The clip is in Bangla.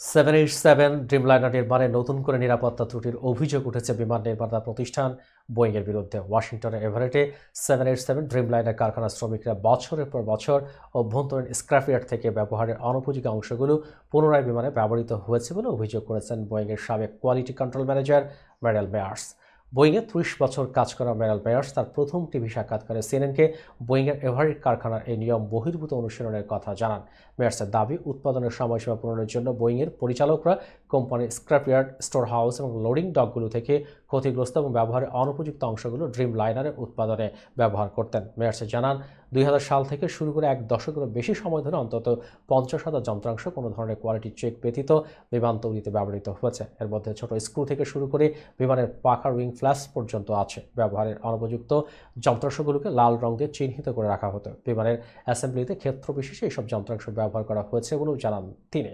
সেভেন এইট সেভেন ড্রিমলাইনার নির্মাণে নতুন করে নিরাপত্তা ত্রুটির অভিযোগ উঠেছে বিমান নির্মাতা প্রতিষ্ঠান বোয়িংয়ের বিরুদ্ধে। ওয়াশিংটনের এভারেটে সেভেন এইট সেভেন ড্রিমলাইনার কারখানার শ্রমিকরা বছরের পর বছর অভ্যন্তরীণ স্ক্র্যাপইয়ার্ড থেকে ব্যবহারের অনুপযোগী অংশগুলো পুনরায় বিমানে ব্যবহৃত হয়েছে বলে অভিযোগ করেছেন বোয়িংয়ের সাবেক quality control manager Merle Meyers বোয়িংয়ে ত্রিশ বছর কাজ করা মেরাল মেয়ার্স তার প্রথম টিভি সাক্ষাৎকারে সিএনএনকে বোয়িংয়ের এভারেট কারখানার এই নিয়ম বহির্ভূত অনুশীলনের কথা জানান। মেয়ার্সের দাবি, উৎপাদনের সময়সীমা পূরণের জন্য বোয়িংয়ের পরিচালকরা কোম্পানির স্ক্র্যাপইয়ার্ড স্টোর হাউস এবং লোডিং ডকগুলো থেকে ক্ষতিগ্রস্ত এবং ব্যবহারের অনুপযুক্ত অংশগুলো ড্রিম লাইনারের উৎপাদনে ব্যবহার করতেন। মেয়ার্সে জানান, দুই হাজার সাল থেকে শুরু করে এক দশকেরও বেশি সময় ধরে অন্তত পঞ্চাশ হাজার যন্ত্রাংশ কোনো ধরনের কোয়ালিটি চেক ব্যতীত বিমান তৈরিতে ব্যবহৃত হয়েছে। এর মধ্যে ছোট স্ক্রু থেকে শুরু করে বিমানের পাখার উইং ফ্ল্যাশ পর্যন্ত আছে। ব্যবহারের অনুপযুক্ত যন্ত্রাংশগুলোকে লাল রং দিয়ে চিহ্নিত করে রাখা হতো। বিমানের অ্যাসেম্বলিতে ক্ষেত্র বিশেষে এইসব যন্ত্রাংশ ব্যবহার করা হয়েছে বলেও জানান তিনি।